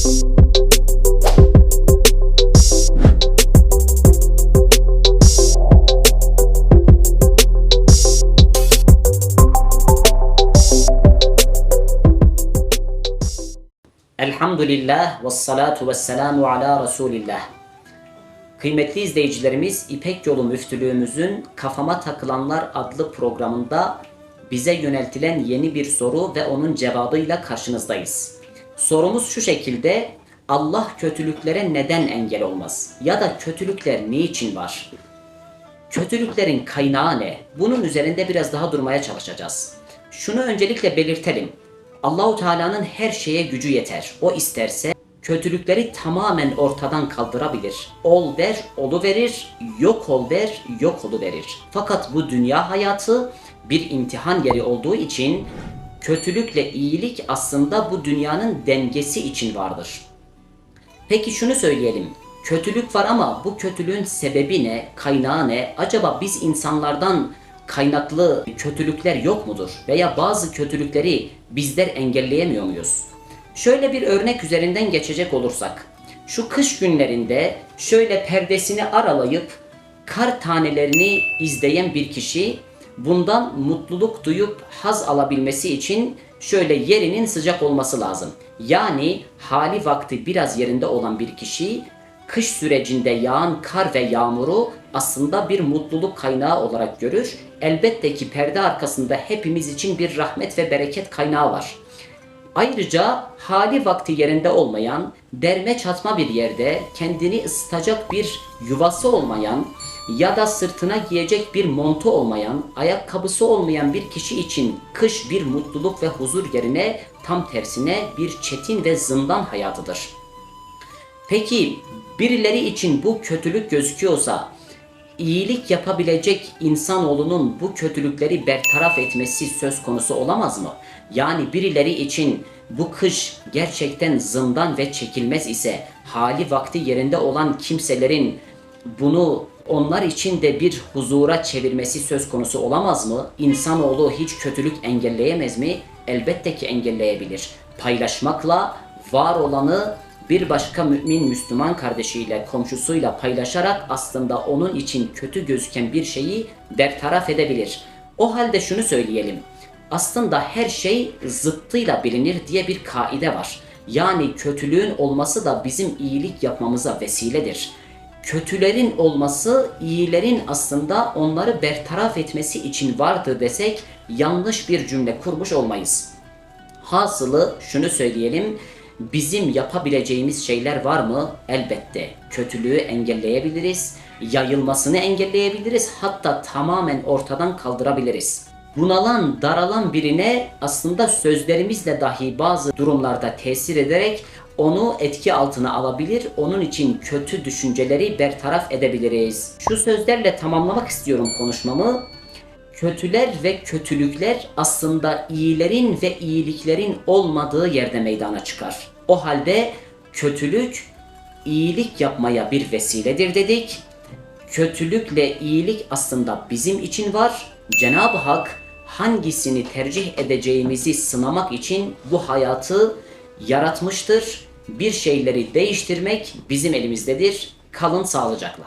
Elhamdülillah ve salatu ve selamu ala Resulillah. Kıymetli izleyicilerimiz İpek Yolu Müftülüğümüzün Kafama Takılanlar adlı programında bize yöneltilen yeni bir soru ve onun cevabıyla karşınızdayız. Sorumuz şu şekilde Allah kötülüklere neden engel olmaz? Ya da kötülükler niçin var? Kötülüklerin kaynağı ne? Bunun üzerinde biraz daha durmaya çalışacağız. Şunu öncelikle belirtelim. Allahu Teala'nın her şeye gücü yeter. O isterse kötülükleri tamamen ortadan kaldırabilir. Ol der, olu verir, yok ol der, yok olu verir. Fakat bu dünya hayatı bir imtihan yeri olduğu için kötülükle iyilik aslında bu dünyanın dengesi için vardır. Peki şunu söyleyelim. Kötülük var ama bu kötülüğün sebebi ne, kaynağı ne? Acaba biz insanlardan kaynaklı kötülükler yok mudur? Veya bazı kötülükleri bizler engelleyemiyor muyuz? Şöyle bir örnek üzerinden geçecek olursak. Şu kış günlerinde şöyle perdesini aralayıp kar tanelerini izleyen bir kişi bundan mutluluk duyup haz alabilmesi için şöyle yerinin sıcak olması lazım. Yani hali vakti biraz yerinde olan bir kişi kış sürecinde yağan kar ve yağmuru aslında bir mutluluk kaynağı olarak görür. Elbette ki perde arkasında hepimiz için bir rahmet ve bereket kaynağı var. Ayrıca hali vakti yerinde olmayan, derme çatma bir yerde kendini ısıtacak bir yuvası olmayan ya da sırtına giyecek bir montu olmayan, ayakkabısı olmayan bir kişi için kış bir mutluluk ve huzur yerine tam tersine bir çetin ve zindan hayatıdır. Peki birileri için bu kötülük gözüküyorsa iyilik yapabilecek insanoğlunun bu kötülükleri bertaraf etmesi söz konusu olamaz mı? Yani birileri için bu kış gerçekten zindan ve çekilmez ise hali vakti yerinde olan kimselerin bunu onlar için de bir huzura çevirmesi söz konusu olamaz mı? İnsanoğlu hiç kötülük engelleyemez mi? Elbette ki engelleyebilir. Paylaşmakla var olanı bir başka mümin Müslüman kardeşiyle, komşusuyla paylaşarak aslında onun için kötü gözüken bir şeyi bertaraf edebilir. O halde şunu söyleyelim. Aslında her şey zıttıyla bilinir diye bir kaide var. Yani kötülüğün olması da bizim iyilik yapmamıza vesiledir. Kötülerin olması iyilerin aslında onları bertaraf etmesi için vardır desek yanlış bir cümle kurmuş olmayız. Hasılı şunu söyleyelim. Bizim yapabileceğimiz şeyler var mı? Elbette. Kötülüğü engelleyebiliriz, yayılmasını engelleyebiliriz, hatta tamamen ortadan kaldırabiliriz. Bunalan, daralan birine aslında sözlerimizle dahi bazı durumlarda tesir ederek onu etki altına alabilir, onun için kötü düşünceleri bertaraf edebiliriz. Şu sözlerle tamamlamak istiyorum konuşmamı kötüler ve kötülükler aslında iyilerin ve iyiliklerin olmadığı yerde meydana çıkar. O halde kötülük iyilik yapmaya bir vesiledir dedik. Kötülükle iyilik aslında bizim için var. Cenab-ı Hak hangisini tercih edeceğimizi sınamak için bu hayatı yaratmıştır. Bir şeyleri değiştirmek bizim elimizdedir. Kalın sağlıcakla.